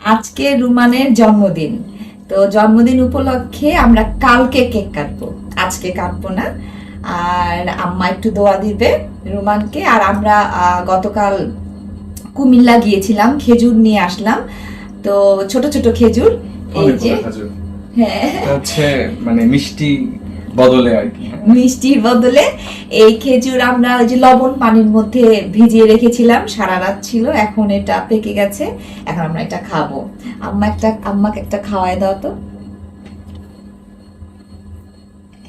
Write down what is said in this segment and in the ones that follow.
আজকে রুমানের জন্মদিন। তো জন্মদিন উপলক্ষে আমরা কালকে কেক কাটবো। আজকে কাটবো না। আর আম্মা একটু দোয়া দিবে রুমানকে। আর আমরা গতকাল কুমিল্লা গিয়েছিলাম খেজুর নিয়ে আসলাম। তো ছোট ছোট খেজুর এই যে হ্যাঁ। মানে মিষ্টি বদলে আর কি। মিষ্টির বদলে এই খেজুর আমরা ওই যে লবণ পানির মধ্যে ভিজিয়ে রেখেছিলাম সারা রাত ছিল এখন এটা পেকে গেছে এখন আমরা এটা খাব। আম্মা একটা আম্মাকে একটা খাওয়াই দাও তো।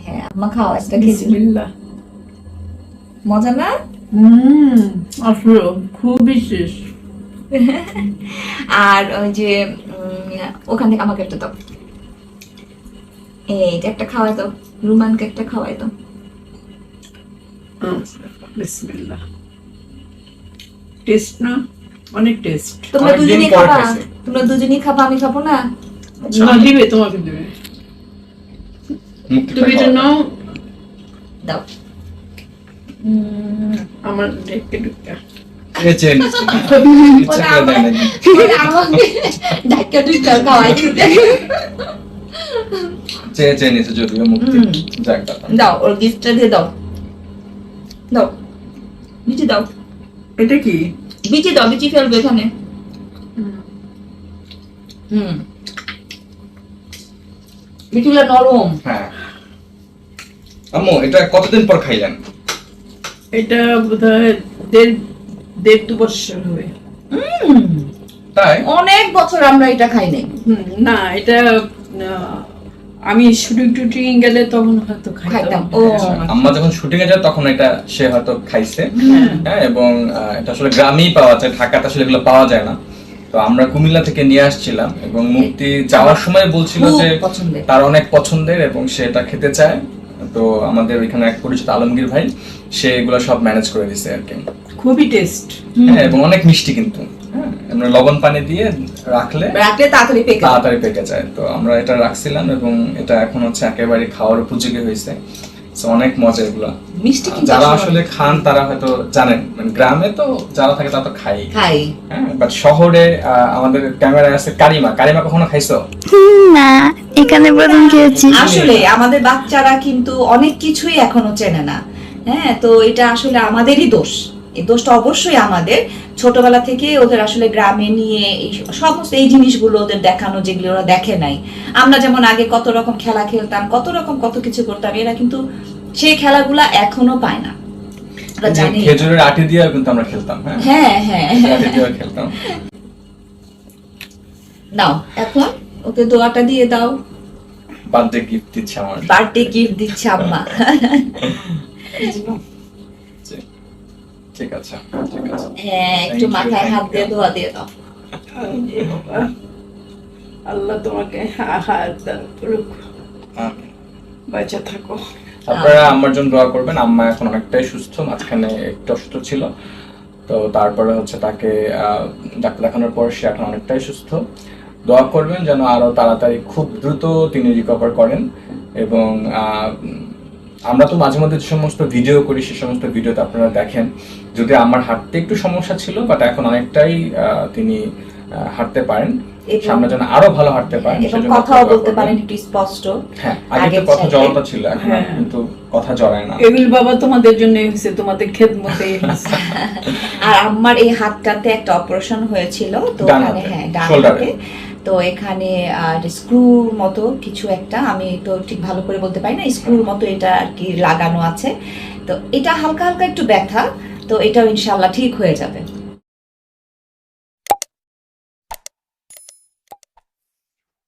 হ্যাঁ আম্মা খাওয়া একটা খেজুর। মজা না? হুম আসলে খুব বিশেষ আর ওই যে উম, ওখান থেকে আমাকে একটা দাও। এই একটা খাওয়াই দাও রুমানকে একটা খাওয়াই দাও বিসমিল্লাহ। টেস্ট না? অনেক টেস্ট। তোমরা দুজনেই খাবা? তোমরা দুজনেই খাবা আমি খাব না? আচ্ছা, না দিবে তোমাকে দিবে। তুমি এটা নাও। দাও। উম, আমার? আমাকে খাওয়াই দিতে। চেয়ে চেয়ে নিচ্ছে যদিও মুক্তি যাক দাও ওর গিফটটা দিয়ে দাও। দাও। বিচি দাও। এটা কি? বিচি দাও বিচি ফেলবে এখানে। হুম। বিচিগুলো নরম। হ্যাঁ। আম্মু এটা কতদিন পর খাইলেন? এটা বোধহয় দেড় দেড় দু বছর হবে। হুম, তাই? অনেক বছর আমরা এটা খাই নাই। না এটা আহ, আমি শুটিং টুটিং গেলে তখন হয়তো খাইতাম। আম্মা যখন শুটিং এ যায় তখন এটা সে হয়তো খাইছে। হ্যাঁ। হ্যাঁ এবং এটা আসলে গ্রামেই পাওয়া যায় ঢাকাতে আসলে এগুলো পাওয়া যায় না। তো আমরা কুমিল্লা থেকে নিয়ে আসছিলাম এবং মুক্তি যাওয়ার সময় বলছিল যে তার অনেক পছন্দের এবং সে এটা খেতে চায়। তো আমাদের ওইখানে এক পরিচিত আলমগীর ভাই সে এগুলো সব ম্যানেজ করে দিছে আর কি। খুবই টেস্ট হ্যাঁ এবং অনেক মিষ্টি কিন্তু। আমরা লবণ পানি দিয়ে রাখলে রাখলে তাড়াতাড়ি পেকে তাড়াতাড়ি পেকে যায়। তো আমরা এটা রাখছিলাম এবং এটা এখন হচ্ছে একেবারে খাওয়ার উপযোগী হয়েছে। অনেক মজা এগুলো। মিষ্টি কিন্তু যারা আসলে খান তারা হয়তো জানেন। মানে গ্রামে তো যারা থাকে তারা তো খাই। খাই। হ্যাঁ বাট শহরে আহ, আমাদের ক্যামেরায় আছে কারিমা। কারিমা কখনো খাইছো? না এখানে প্রথম খেয়েছি। আসলে আমাদের বাচ্চারা কিন্তু অনেক কিছুই এখনও চেনে না। হ্যাঁ তো এটা আসলে আমাদেরই দোষ। এই দোষটা অবশ্যই আমাদের। ছোটবেলা থেকে ওদের আসলে গ্রামে নিয়ে এই সমস্ত এই জিনিসগুলো ওদের দেখানো যেগুলো ওরা দেখে নাই। আমরা যেমন আগে কত রকম খেলা খেলতাম কত রকম কত কিছু করতাম এরা কিন্তু সেই খেলাগুলা এখনও পায় না। ওরা যে জানে খেজুরের আটি দিয়ে কিন্তু আমরা খেলতাম হ্যাঁ? হ্যাঁ হ্যাঁ। খেলতাম। নাও এখন ওকে দোয়াটা দিয়ে দাও। বার্থডে গিফট দিচ্ছে আমার। বার্থডে গিফট দিচ্ছে আম্মা। ঠিক আছে ঠিক আছে। হ্যাঁ একটু মাথায় হাত দিয়ে you. দোয়া দিয়ে দাও। আল্লাহ তোমাকে হাত দান করুক। বাঁচা থাকো। আপনারা আমার জন্য দোয়া করবেন আম্মা এখন অনেকটাই সুস্থ মাঝখানে একটু অসুস্থ ছিল। তো তারপরে হচ্ছে তাকে আহ, ডাক্তার দেখানোর পর সে এখন অনেকটাই সুস্থ। দোয়া করবেন যেন আরও তাড়াতাড়ি খুব দ্রুত তিনি রিকভার করেন এবং আমরা তো মাঝে মধ্যে যে সমস্ত ভিডিও করি সে সমস্ত ভিডিওতে আপনারা দেখেন। যদি আমার হাঁটতে একটু সমস্যা ছিল বাট এখন অনেকটাই তিনি হাঁটতে পারেন। সামনে যেন আরও ভালো হাঁটতে পারেন কথাও বলতে পারেন একটু স্পষ্ট। হ্যাঁ আগে তো কথা। জড়তা ছিল এখন হ্যাঁ। কিন্তু কথা জড়ায় না। এগুল বাবা তোমাদের জন্য হয়েছে তোমাদের খেদমতে আর আমার এই হাতটাতে একটা অপারেশন হয়েছিল তো ওখানে হ্যাঁ ডান হাতে। তো এখানে স্ক্রুর মতো কিছু একটা, আমি তো ঠিক ভালো করে বলতে পারি না স্ক্রুর মতো এটা আর কি লাগানো আছে। তো এটা হালকা হালকা একটু ব্যথা, তো এটাও ইনশাল্লাহ ঠিক হয়ে যাবে।